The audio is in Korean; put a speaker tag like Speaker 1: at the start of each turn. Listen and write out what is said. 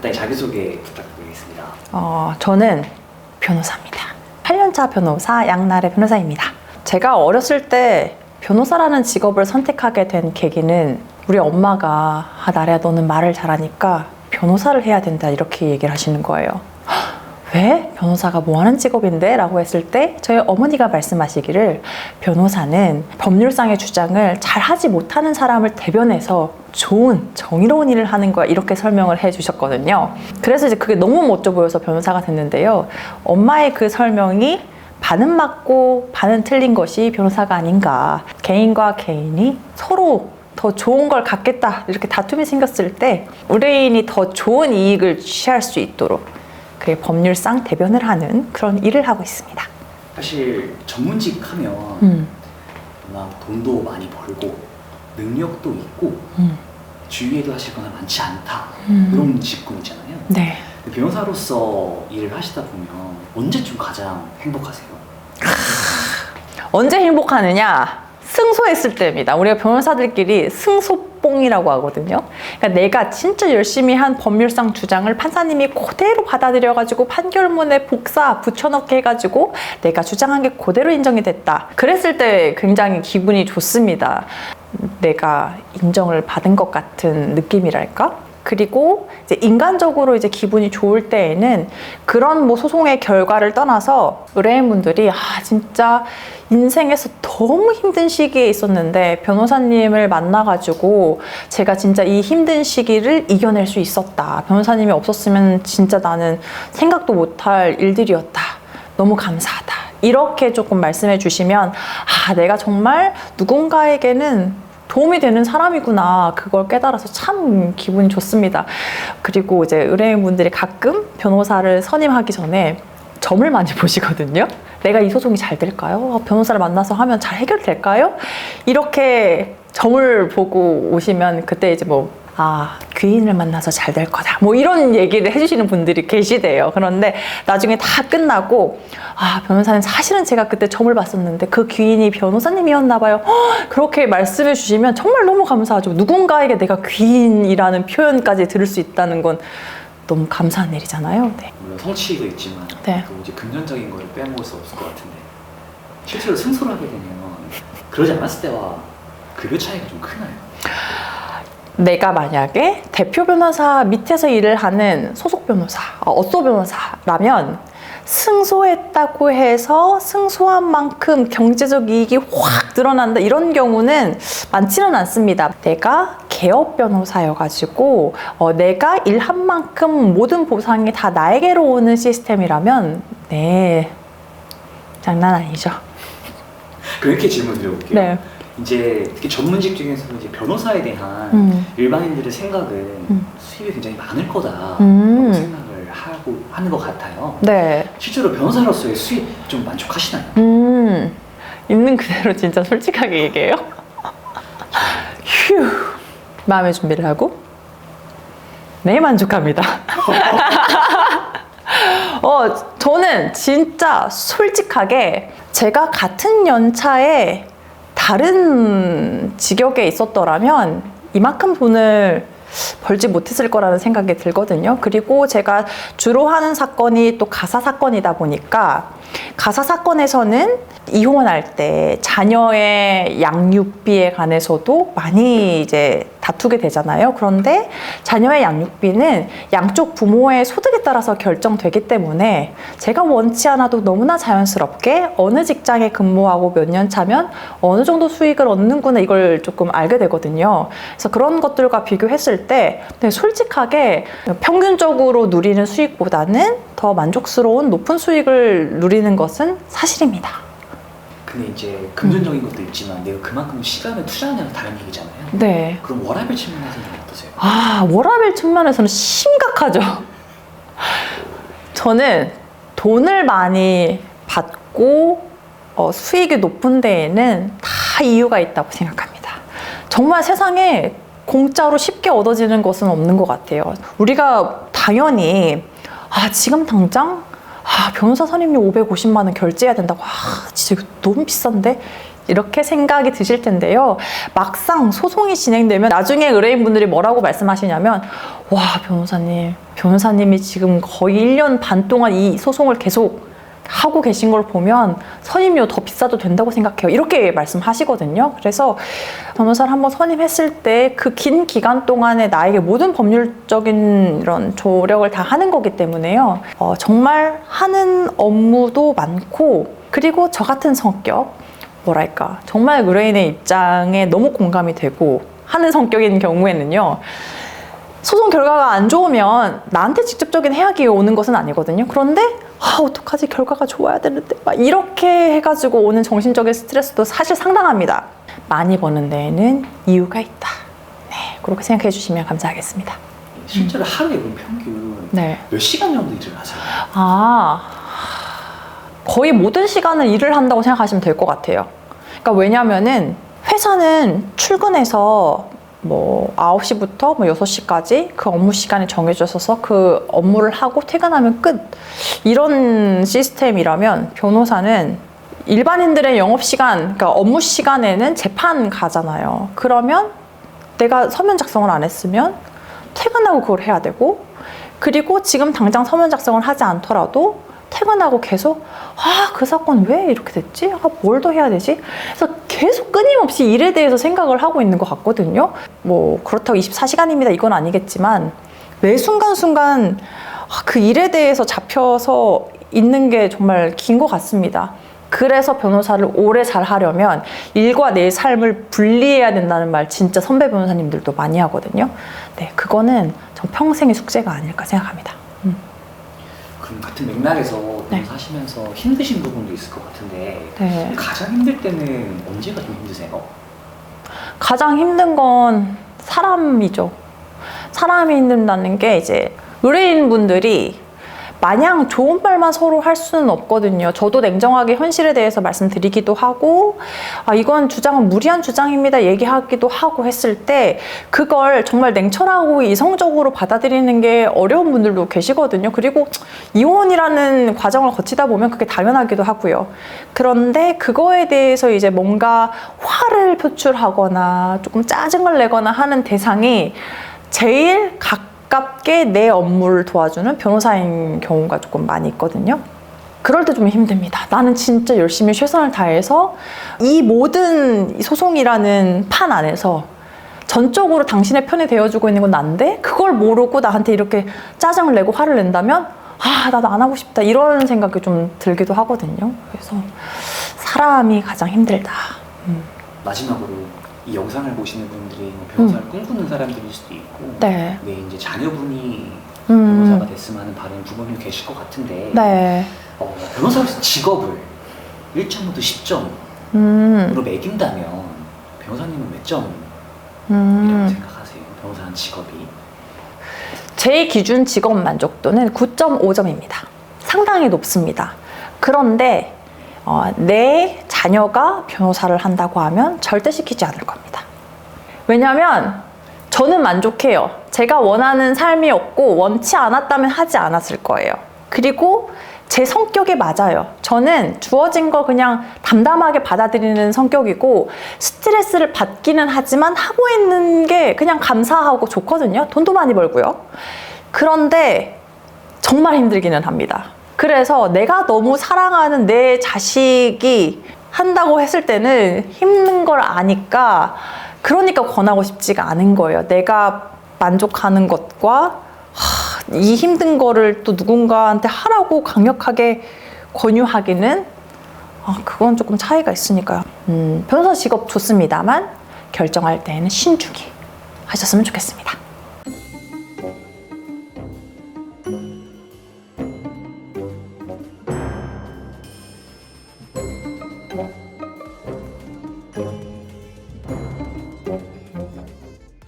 Speaker 1: 간단히 자기소개 부탁드리겠습니다.
Speaker 2: 어, 저는 변호사입니다. 8년차 변호사 양나래 변호사입니다. 제가 어렸을 때 변호사라는 직업을 선택하게 된 계기는 우리 엄마가 아, 나래야 너는 말을 잘하니까 변호사를 해야 된다 이렇게 얘기를 하시는 거예요. "헉, 왜? 변호사가 뭐 하는 직업인데? 라고 했을 때 저희 어머니가 말씀하시기를 변호사는 법률상의 주장을 잘 하지 못하는 사람을 대변해서 좋은 정의로운 일을 하는 거야 이렇게 설명을 해 주셨거든요. 그래서 이제 그게 너무 멋져 보여서 변호사가 됐는데요. 엄마의 그 설명이 반은 맞고 반은 틀린 것이 변호사가 아닌가. 개인과 개인이 서로 더 좋은 걸 갖겠다 이렇게 다툼이 생겼을 때 의뢰인이 더 좋은 이익을 취할 수 있도록 그의 법률상 대변을 하는 그런 일을 하고 있습니다.
Speaker 1: 사실 전문직 하면
Speaker 2: 음,
Speaker 1: 워낙 돈도 많이 벌고 능력도 있고
Speaker 2: 음,
Speaker 1: 주위에도 하실 거나 많지 않다
Speaker 2: 음.
Speaker 1: 이런 직군이잖아요.
Speaker 2: 네.
Speaker 1: 변호사로서 일을 하시다 보면 언제쯤 가장 행복하세요?
Speaker 2: 언제 행복하느냐? 승소했을 때입니다. 우리가 변호사들끼리 승소뽕이라고 하거든요. 그러니까 내가 진짜 열심히 한 법률상 주장을 판사님이 그대로 받아들여가지고 판결문에 복사 붙여넣기 해가지고 내가 주장한 게 그대로 인정이 됐다. 그랬을 때 굉장히 기분이 좋습니다. 내가 인정을 받은 것 같은 느낌이랄까? 그리고 이제 인간적으로 이제 기분이 좋을 때에는 그런 뭐 소송의 결과를 떠나서 의뢰인분들이 아 진짜 인생에서 너무 힘든 시기에 있었는데 변호사님을 만나가지고 제가 진짜 이 힘든 시기를 이겨낼 수 있었다. 변호사님이 없었으면 진짜 나는 생각도 못할 일들이었다. 너무 감사하다. 이렇게 조금 말씀해 주시면 아 내가 정말 누군가에게는 도움이 되는 사람이구나 그걸 깨달아서 참 기분이 좋습니다. 그리고 이제 의뢰인분들이 가끔 변호사를 선임하기 전에 점을 많이 보시거든요. 내가 이 소송이 잘 될까요? 아, 변호사를 만나서 하면 잘 해결될까요? 이렇게 점을 보고 오시면 그때 이제 뭐 아, 귀인을 만나서 잘 될 거다. 뭐 이런 얘기를 해주시는 분들이 계시대요. 그런데 나중에 다 끝나고, 아, 변호사님 사실은 제가 그때 점을 봤었는데 그 귀인이 변호사님이었나 봐요. 허, 그렇게 말씀해 주시면 정말 너무 감사하죠. 누군가에게 내가 귀인이라는 표현까지 들을 수 있다는 건 너무 감사한 일이잖아요. 네.
Speaker 1: 물론 성취도 있지만
Speaker 2: 네.
Speaker 1: 또 이제 금전적인 거를 빼먹을 수 없을 것 같은데 실제로 승소를 하게 되면 그러지 않았을 때와 급여 차이가 좀 크나요?
Speaker 2: 내가 만약에 대표 변호사 밑에서 일을 하는 소속 변호사, 어, 어쏘 변호사라면 승소했다고 해서 승소한 만큼 경제적 이익이 확 늘어난다 이런 경우는 많지는 않습니다. 내가 개업 변호사여가지고 어, 내가 일한 만큼 모든 보상이 다 나에게로 오는 시스템이라면 네 장난 아니죠.
Speaker 1: 그럼 이렇게 질문 드려볼게요.
Speaker 2: 네.
Speaker 1: 이제 특히 전문직 중에서는 이제 변호사에 대한
Speaker 2: 음.
Speaker 1: 일반인들의 생각은
Speaker 2: 음.
Speaker 1: 수입이 굉장히 많을 거다
Speaker 2: 음.
Speaker 1: 라고 생각을 하고 하는 것 같아요.
Speaker 2: 네.
Speaker 1: 실제로 변호사로서의 수입 좀 만족하시나요?
Speaker 2: 음, 있는 그대로 진짜 솔직하게 얘기해요. 휴, 마음의 준비를 하고, 네, 만족합니다. 어, 저는 진짜 솔직하게 제가 같은 연차에 다른 직역에 있었더라면 이만큼 돈을 벌지 못했을 거라는 생각이 들거든요. 그리고 제가 주로 하는 사건이 또 가사 사건이다 보니까 가사 사건에서는 이혼할 때 자녀의 양육비에 관해서도 많이 이제 다투게 되잖아요. 그런데 자녀의 양육비는 양쪽 부모의 소득에 따라서 결정되기 때문에 제가 원치 않아도 너무나 자연스럽게 어느 직장에 근무하고 몇 년 차면 어느 정도 수익을 얻는구나 이걸 조금 알게 되거든요. 그래서 그런 것들과 비교했을 때 네, 솔직하게 평균적으로 누리는 수익보다는 더 만족스러운 높은 수익을 누 리는 것은 사실입니다.
Speaker 1: 근데 이제 금전적인 것도 있지만 내가 그만큼 시간을 투자하냐는 다른 얘기잖아요.
Speaker 2: 네.
Speaker 1: 그럼 워라밸 측면에서는 좀 어떠세요?
Speaker 2: 아, 워라밸 측면에서는 심각하죠. 저는 돈을 많이 받고 어, 수익이 높은 데에는 다 이유가 있다고 생각합니다. 정말 세상에 공짜로 쉽게 얻어지는 것은 없는 것 같아요. 우리가 당연히 아, 지금 당장 아, 변호사 선임료 550만 원 결제해야 된다고. 아, 진짜 이거 너무 비싼데? 이렇게 생각이 드실 텐데요. 막상 소송이 진행되면 나중에 의뢰인분들이 뭐라고 말씀하시냐면 와 변호사님 변호사님이 지금 거의 1년 반 동안 이 소송을 계속 하고 계신 걸 보면 선임료 더 비싸도 된다고 생각해요. 이렇게 말씀하시거든요. 그래서 변호사를 한번 선임했을 때 그 긴 기간 동안에 나에게 모든 법률적인 이런 조력을 다 하는 거기 때문에요. 어, 정말 하는 업무도 많고 그리고 저 같은 성격 뭐랄까 정말 의뢰인의 입장에 너무 공감이 되고 하는 성격인 경우에는요. 소송 결과가 안 좋으면 나한테 직접적인 해악이 오는 것은 아니거든요. 그런데 아 어떡하지 결과가 좋아야 되는데 막 이렇게 해가지고 오는 정신적인 스트레스도 사실 상당합니다. 많이 버는 데에는 이유가 있다. 네 그렇게 생각해 주시면 감사하겠습니다.
Speaker 1: 실제로 하루에 그럼 평균
Speaker 2: 네.
Speaker 1: 몇 시간 정도 일을 하세요?
Speaker 2: 아 거의 모든 시간을 일을 한다고 생각하시면 될 것 같아요. 그러니까 왜냐면은 회사는 출근해서 뭐 9시부터 뭐 6시까지 그 업무 시간이 정해져 있어서 그 업무를 하고 퇴근하면 끝. 이런 시스템이라면 변호사는 일반인들의 영업 시간, 그러니까 업무 시간에는 재판 가잖아요. 그러면 내가 서면 작성을 안 했으면 퇴근하고 그걸 해야 되고 그리고 지금 당장 서면 작성을 하지 않더라도 퇴근하고 계속 아 그 사건 왜 이렇게 됐지? 아 뭘 더 해야 되지? 그래서 계속 끊임없이 일에 대해서 생각을 하고 있는 것 같거든요. 뭐 그렇다고 24시간입니다 이건 아니겠지만 매 순간순간 아, 그 일에 대해서 잡혀서 있는 게 정말 긴 것 같습니다. 그래서 변호사를 오래 잘 하려면 일과 내 삶을 분리해야 된다는 말 진짜 선배 변호사님들도 많이 하거든요. 네, 그거는 전 평생의 숙제가 아닐까 생각합니다. 음.
Speaker 1: 그럼 같은 맥락에서
Speaker 2: 네.
Speaker 1: 변호사 하시면서 힘드신 부분도 있을 것 같은데
Speaker 2: 네.
Speaker 1: 가장 힘들 때는 언제가 좀 힘드세요?
Speaker 2: 가장 힘든 건 사람이죠. 사람이 힘든다는 게 이제 의뢰인 분들이 마냥 좋은 말만 서로 할 수는 없거든요. 저도 냉정하게 현실에 대해서 말씀드리기도 하고, 아, 이건 주장은 무리한 주장입니다. 얘기하기도 하고 했을 때, 그걸 정말 냉철하고 이성적으로 받아들이는 게 어려운 분들도 계시거든요. 그리고 이혼이라는 과정을 거치다 보면 그게 당연하기도 하고요. 그런데 그거에 대해서 이제 뭔가 화를 표출하거나 조금 짜증을 내거나 하는 대상이 제일 가깝게 내 업무를 도와주는 변호사인 경우가 조금 많이 있거든요. 그럴 때 좀 힘듭니다. 나는 진짜 열심히 최선을 다해서 이 모든 이 소송이라는 판 안에서 전적으로 당신의 편이 되어주고 있는 건 난데 그걸 모르고 나한테 이렇게 짜증을 내고 화를 낸다면 아 나도 안 하고 싶다 이런 생각이 좀 들기도 하거든요. 그래서 사람이 가장 힘들다.
Speaker 1: 마지막으로 이 영상을 보시는 분들이 뭐 변호사를 꿈꾸는 사람들일 수도 있고
Speaker 2: 음. 네.
Speaker 1: 네, 이제 자녀분이
Speaker 2: 음.
Speaker 1: 변호사가 됐으면 하는 바른 부모님 계실 것 같은데
Speaker 2: 네.
Speaker 1: 어, 변호사로서 직업을 1점부터 10점으로
Speaker 2: 음.
Speaker 1: 매긴다면 변호사님은 몇 점이라고
Speaker 2: 음.
Speaker 1: 생각하세요? 변호사는 직업이
Speaker 2: 제 기준 직업 만족도는 9.5점입니다. 상당히 높습니다. 그런데 어, 내 자녀가 변호사를 한다고 하면 절대 시키지 않을 겁니다. 왜냐하면 저는 만족해요. 제가 원하는 삶이었고 원치 않았다면 하지 않았을 거예요. 그리고 제 성격에 맞아요. 저는 주어진 거 그냥 담담하게 받아들이는 성격이고 스트레스를 받기는 하지만 하고 있는 게 그냥 감사하고 좋거든요. 돈도 많이 벌고요. 그런데 정말 힘들기는 합니다. 그래서 내가 너무 사랑하는 내 자식이 한다고 했을 때는 힘든 걸 아니까 그러니까 권하고 싶지가 않은 거예요. 내가 만족하는 것과 하, 이 힘든 거를 또 누군가한테 하라고 강력하게 권유하기는 아, 그건 조금 차이가 있으니까요. 음, 변호사 직업 좋습니다만 결정할 때에는 신중히 하셨으면 좋겠습니다.